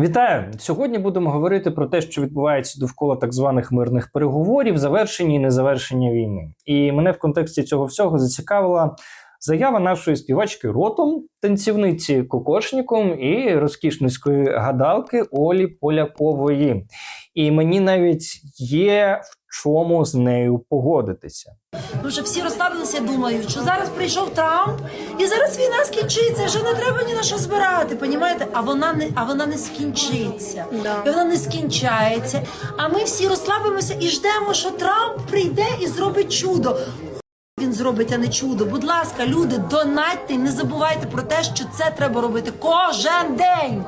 Вітаю! Сьогодні будемо говорити про те, що відбувається довкола так званих мирних переговорів, завершення і незавершення війни. І мене в контексті цього всього зацікавила заява нашої співачки ротом, танцівниці Кокошніком і розкішницької гадалки Олі Полякової. І мені навіть є в чому з нею погодитися. Тому що всі розслабилися, думають, що зараз прийшов Трамп, і зараз війна скінчиться, вже не треба ні на що збирати, понімаєте? А вона не а вона не скінчиться. Да. І вона не скінчається. А ми всі розслабимося і ждемо, що Трамп прийде і зробить чудо. Він зробить, а не чудо. Будь ласка, люди, донатьте і не забувайте про те, що це треба робити кожен день.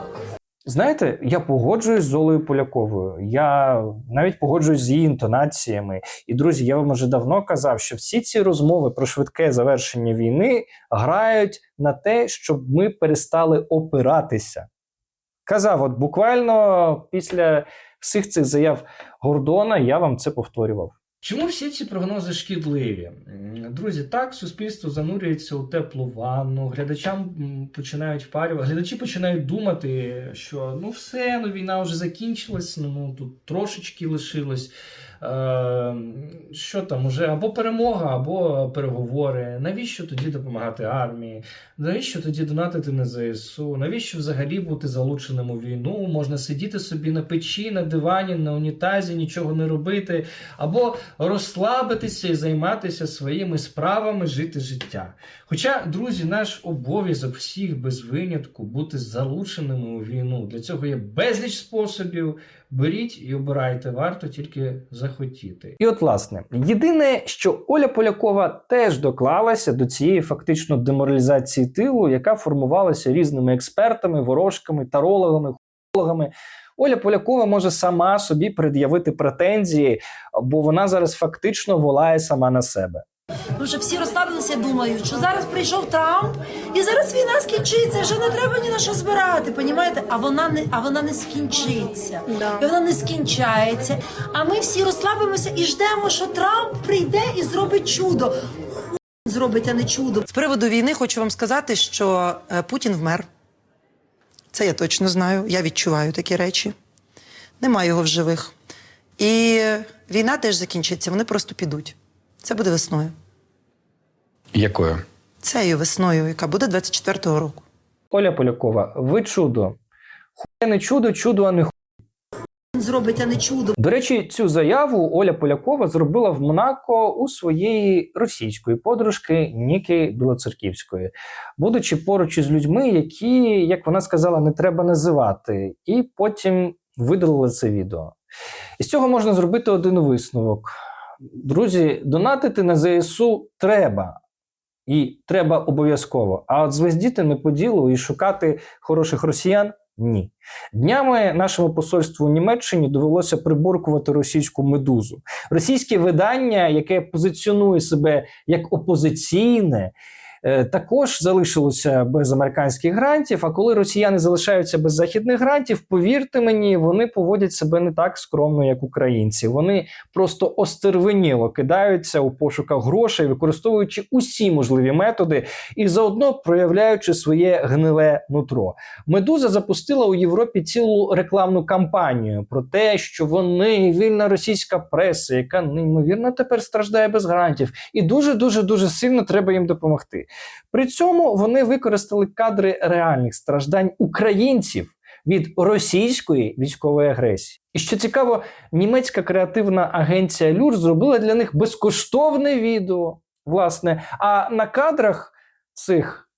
Знаєте, я погоджуюсь з Олею Поляковою. Я навіть погоджуюсь з її інтонаціями. І друзі, я вам уже давно казав, що всі ці розмови про швидке завершення війни грають на те, щоб ми перестали опиратися. Казав, от буквально після всіх цих заяв Гордона я вам це повторював. Чому всі ці прогнози шкідливі? Друзі, так, суспільство занурюється у теплу ванну, глядачам починають впарювати, глядачі починають думати, що ну все, ну війна вже закінчилась, ну, ну тут трошечки лишилось. Е, що там, уже або перемога, або переговори. Навіщо тоді допомагати армії? Навіщо тоді донатити на ЗСУ? Навіщо взагалі бути залученим у війну? Можна сидіти собі на печі, на дивані, на унітазі, нічого не робити, або розслабитися і займатися своїми справами, жити життя. Хоча, друзі, наш обов'язок всіх без винятку бути залученими у війну. Для цього є безліч способів. Беріть і обирайте, варто тільки захотіти. І от, власне, єдине, що Оля Полякова теж доклалася до цієї фактично деморалізації тилу, яка формувалася різними експертами, ворожками, тарологами, хологами. Оля Полякова може сама собі пред'явити претензії, бо вона зараз фактично волає сама на себе. Тому що всі розслабилися, думають, що зараз прийшов Трамп, і зараз війна скінчиться, вже не треба ні на що збирати, понімаєте? А вона не а вона не скінчиться. Да. І вона не скінчається. А ми всі розслабимося і ждемо, що Трамп прийде і зробить чудо. Зробить, а не чудо. З приводу війни хочу вам сказати, що е, Путін вмер. Це я точно знаю. Я відчуваю такі речі. Нема його в живих. І війна теж закінчиться, вони просто підуть. Це буде весною. Якою? Цією весною, яка буде 24-го року. Оля Полякова, ви чудо. Хує не чудо, чудо, а не ху. Зробить, а не чудо. До речі, цю заяву Оля Полякова зробила в Монако у своєї російської подружки Ніки Білоцерківської, будучи поруч із людьми, які, як вона сказала, не треба називати, і потім видалили це відео. І з цього можна зробити один висновок. Друзі, донатити на ЗСУ треба. І треба обов'язково. А от звездіти не по ділу і шукати хороших росіян ні. Днями нашому посольству в Німеччині довелося приборкувати російську медузу. Російське видання, яке позиціонує себе як опозиційне, також залишилося без американських грантів. А коли росіяни залишаються без західних грантів, повірте мені, вони поводять себе не так скромно, як українці. Вони просто остервеніло кидаються у пошуках грошей, використовуючи усі можливі методи і заодно проявляючи своє гниле нутро. Медуза запустила у Європі цілу рекламну кампанію про те, що вони вільна російська преса, яка неймовірно тепер страждає без грантів, і дуже дуже дуже сильно треба їм допомогти. При цьому вони використали кадри реальних страждань українців від російської військової агресії. І що цікаво, німецька креативна агенція Люр зробила для них безкоштовне відео. Власне, а на кадрах цих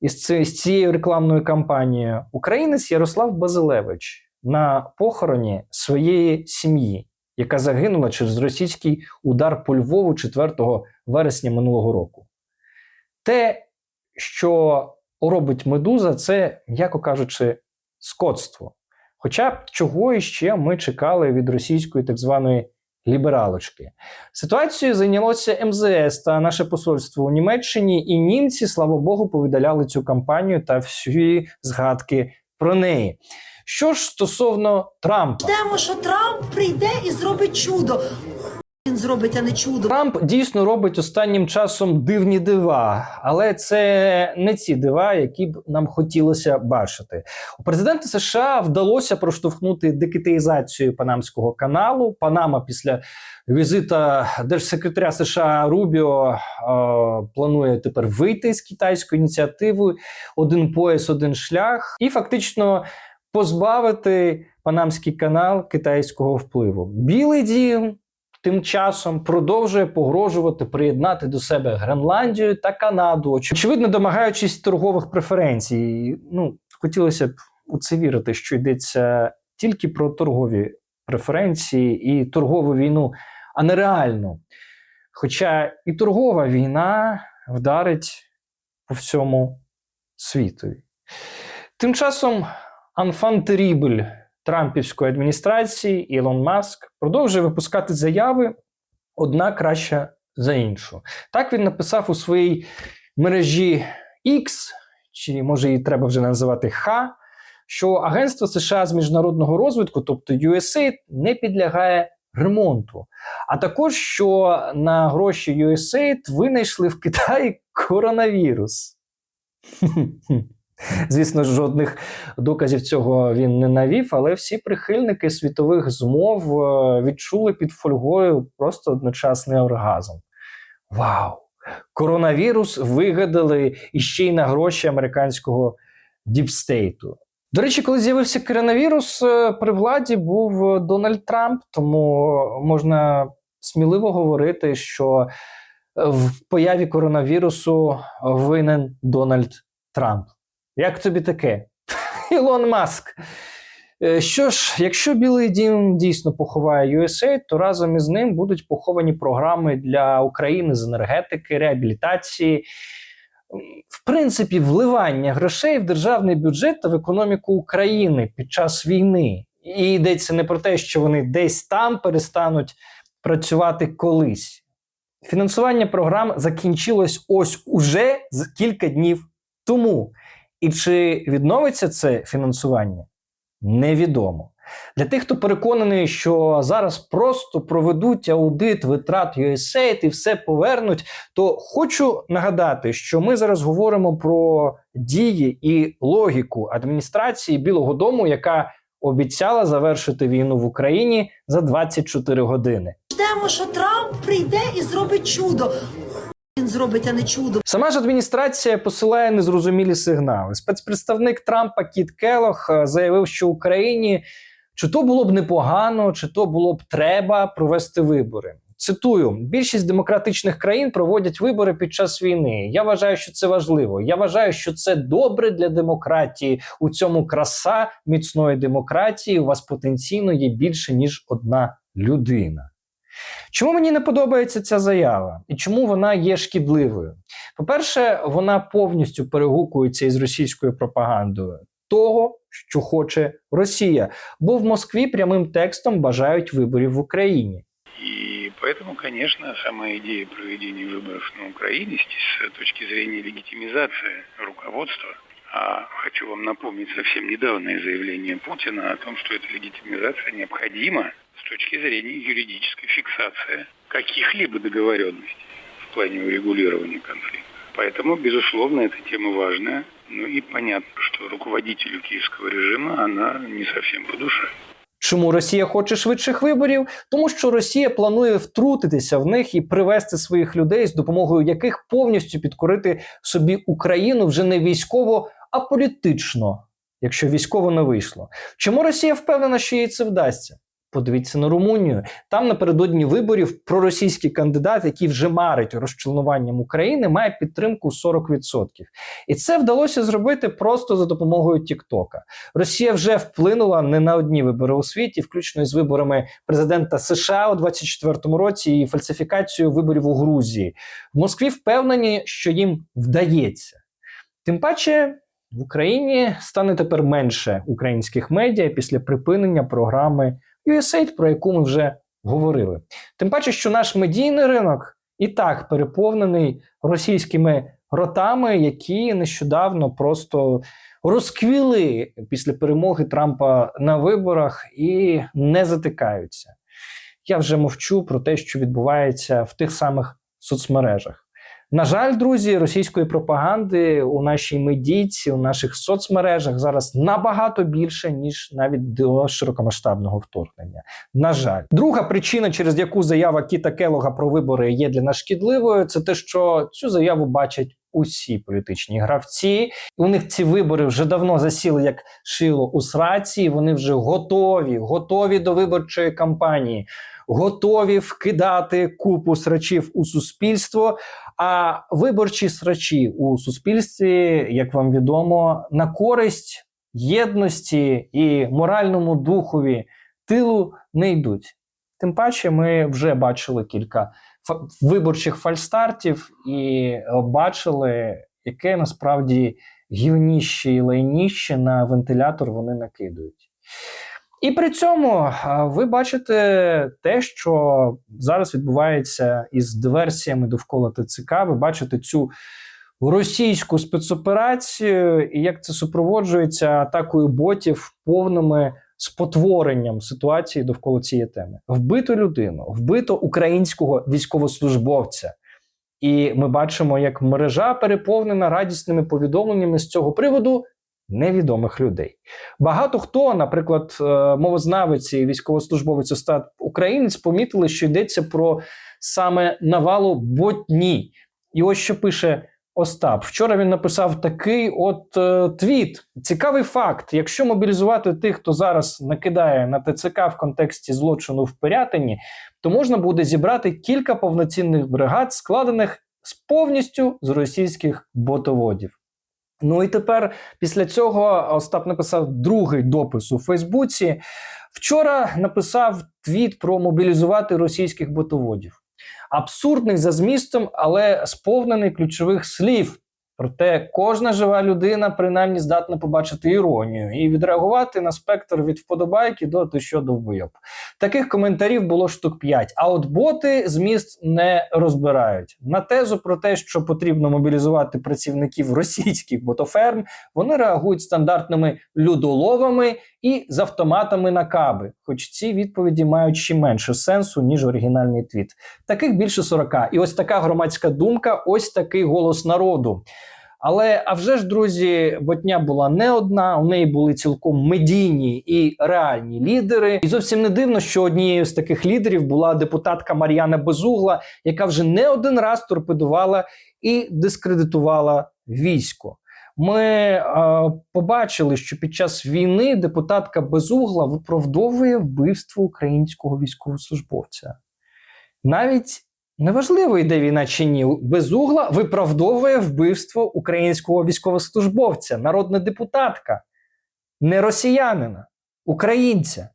із цією рекламною кампанією українець Ярослав Базилевич на похороні своєї сім'ї, яка загинула через російський удар по Львову 4 вересня минулого року. Те, що робить медуза, це, м'яко кажучи, скотство. Хоча б чого іще ми чекали від російської так званої лібералочки. Ситуацією зайнялося МЗС та наше посольство у Німеччині, і німці, слава Богу, повидаляли цю кампанію та всі згадки про неї. Що ж стосовно Трампа, Ждемо, що Трамп прийде і зробить чудо. Він зробить, а не чудо. Трамп дійсно робить останнім часом дивні дива, але це не ці дива, які б нам хотілося бачити. У президента США вдалося проштовхнути декитаїзацію Панамського каналу. Панама після візита держсекретаря США Рубіо е, планує тепер вийти з китайської ініціативи один пояс, один шлях, і фактично позбавити Панамський канал китайського впливу. Білий дім тим часом продовжує погрожувати приєднати до себе Гренландію та Канаду, очевидно, домагаючись торгових преференцій. Ну, хотілося б у це вірити, що йдеться тільки про торгові преференції і торгову війну, а не реальну. Хоча і торгова війна вдарить по всьому світу. Тим часом Анфан Терібль Трампівської адміністрації Ілон Маск продовжує випускати заяви одна краща за іншу. Так він написав у своїй мережі X, чи може її треба вже називати Х, що Агентство США з міжнародного розвитку, тобто USAID, не підлягає ремонту. А також що на гроші USAID винайшли в Китаї коронавірус. Звісно, жодних доказів цього він не навів, але всі прихильники світових змов е, відчули під фольгою просто одночасний оргазм. Вау! Коронавірус вигадали іще й на гроші американського діпстейту. До речі, коли з'явився коронавірус, е, при владі був Дональд Трамп, тому можна сміливо говорити, що е, в появі коронавірусу винен Дональд Трамп. Як тобі таке? Ілон Маск. Е, Що ж, якщо Білий Дім дійсно поховає USAID, то разом із ним будуть поховані програми для України з енергетики, реабілітації, в принципі, вливання грошей в державний бюджет та в економіку України під час війни. І йдеться не про те, що вони десь там перестануть працювати колись. Фінансування програм закінчилось ось уже кілька днів тому. І чи відновиться це фінансування? Невідомо. Для тих, хто переконаний, що зараз просто проведуть аудит витрат USAID і все повернуть, то хочу нагадати, що ми зараз говоримо про дії і логіку адміністрації Білого Дому, яка обіцяла завершити війну в Україні за 24 години. Ждемо, що Трамп прийде і зробить чудо. Зробить, а не чудо. Сама ж адміністрація посилає незрозумілі сигнали. Спецпредставник Трампа Кіт Келох е, заявив, що Україні чи то було б непогано, чи то було б треба провести вибори. Цитую: більшість демократичних країн проводять вибори під час війни. Я вважаю, що це важливо. Я вважаю, що це добре для демократії. У цьому краса міцної демократії. У вас потенційно є більше ніж одна людина. Чому мені не подобається ця заява і чому вона є шкідливою? По-перше, вона повністю перегукується із російською пропагандою того, що хоче Росія, бо в Москві прямим текстом бажають виборів в Україні. И поэтому, конечно, сама идея проведения выборов на Украине с точки зрения легитимизации руководства, а хочу вам напомнить совсем недавнее заявление Путина о том, что эта легитимизация необходима с точки зрения юридической фиксации каких-либо договоренностей в плане урегулирования конфликта. Поэтому, безусловно, эта тема важная. Ну и понятно, что руководителю киевского режима она не совсем по душе. Чому Росія хоче швидших виборів? Тому що Росія планує втрутитися в них і привести своїх людей, з допомогою яких повністю підкорити собі Україну вже не військово, а політично, якщо військово не вийшло. Чому Росія впевнена, що їй це вдасться? Подивіться на Румунію. Там напередодні виборів проросійський кандидат, який вже марить розчленуванням України, має підтримку 40%. І це вдалося зробити просто за допомогою Тіктока. Росія вже вплинула не на одні вибори у світі, включно з виборами президента США у 24-му році і фальсифікацією виборів у Грузії. В Москві впевнені, що їм вдається. Тим паче. В Україні стане тепер менше українських медіа після припинення програми USAID, про яку ми вже говорили. Тим паче, що наш медійний ринок і так переповнений російськими ротами, які нещодавно просто розквіли після перемоги Трампа на виборах і не затикаються. Я вже мовчу про те, що відбувається в тих самих соцмережах. На жаль, друзі, російської пропаганди у нашій медійці, у наших соцмережах зараз набагато більше, ніж навіть до широкомасштабного вторгнення. На жаль, друга причина, через яку заява Кіта Келога про вибори є для нас шкідливою, це те, що цю заяву бачать усі політичні гравці. У них ці вибори вже давно засіли як шило у сраці. Вони вже готові, готові до виборчої кампанії, готові вкидати купу срачів у суспільство. А виборчі срачі у суспільстві, як вам відомо, на користь єдності і моральному духові тилу не йдуть. Тим паче, ми вже бачили кілька виборчих фальстартів і бачили, яке насправді гівніще і лайніще на вентилятор вони накидують. І при цьому ви бачите те, що зараз відбувається із диверсіями довкола ТЦК. Ви бачите цю російську спецоперацію, і як це супроводжується атакою ботів повними спотворенням ситуації довкола цієї теми. Вбито людину, вбито українського військовослужбовця. І ми бачимо, як мережа переповнена радісними повідомленнями з цього приводу невідомих людей. Багато хто, наприклад, е, мовознавець і військовослужбовець Остап Українець, помітили, що йдеться про саме навалу ботні. І ось що пише Остап. Вчора він написав такий от е, твіт. Цікавий факт: якщо мобілізувати тих, хто зараз накидає на ТЦК в контексті злочину в Пирятині, то можна буде зібрати кілька повноцінних бригад, складених з повністю з російських ботоводів. Ну і тепер після цього Остап написав другий допис у Фейсбуці. Вчора написав твіт про мобілізувати російських ботоводів. Абсурдний за змістом, але сповнений ключових слів. Проте кожна жива людина принаймні здатна побачити іронію і відреагувати на спектр від вподобайки до ти що довбойоб. Таких коментарів було штук 5, а от боти зміст не розбирають. На тезу про те, що потрібно мобілізувати працівників російських ботоферм, вони реагують стандартними людоловами і з автоматами на каби. Хоч ці відповіді мають ще менше сенсу, ніж оригінальний твіт. Таких більше 40. І ось така громадська думка, ось такий голос народу. Але а вже ж, друзі, ботня була не одна. У неї були цілком медійні і реальні лідери. І зовсім не дивно, що однією з таких лідерів була депутатка Мар'яна Безугла, яка вже не один раз торпедувала і дискредитувала військо. Ми е, побачили, що під час війни депутатка Безугла виправдовує вбивство українського військовослужбовця. Навіть неважливо, йде війна чи ні, Безугла виправдовує вбивство українського військовослужбовця, народна депутатка, не росіянина, українця.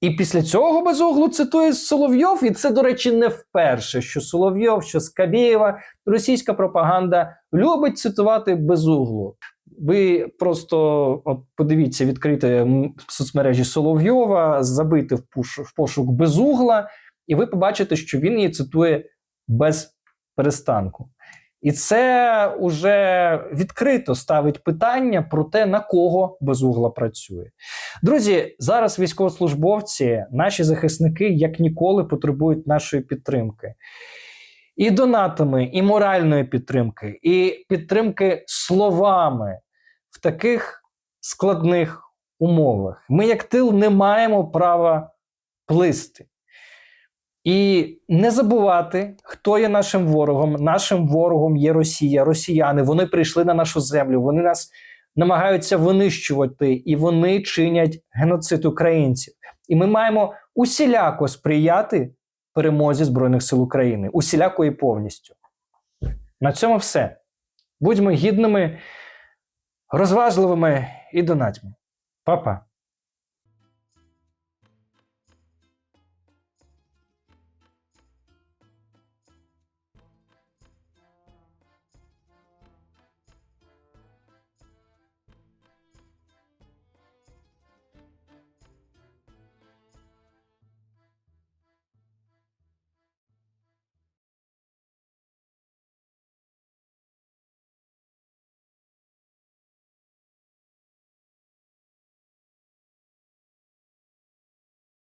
І після цього Безуглу цитує Соловйов, і це, до речі, не вперше, що Соловйов, що Скабєєва, російська пропаганда любить цитувати Безуглу. Ви просто от подивіться, відкрити соцмережі Соловйова, забити в, пуш, в пошук Безугла, і ви побачите, що він її цитує без перестанку. І це уже відкрито ставить питання про те, на кого безугла працює. Друзі, зараз військовослужбовці, наші захисники, як ніколи, потребують нашої підтримки. І донатами, і моральної підтримки, і підтримки словами в таких складних умовах. Ми, як тил, не маємо права плисти. І не забувати, хто є нашим ворогом. Нашим ворогом є Росія, росіяни. Вони прийшли на нашу землю, вони нас намагаються винищувати, і вони чинять геноцид українців. І ми маємо усіляко сприяти перемозі Збройних сил України, усіляко і повністю. На цьому все. Будьмо гідними, розважливими і донатьмо. Па-па.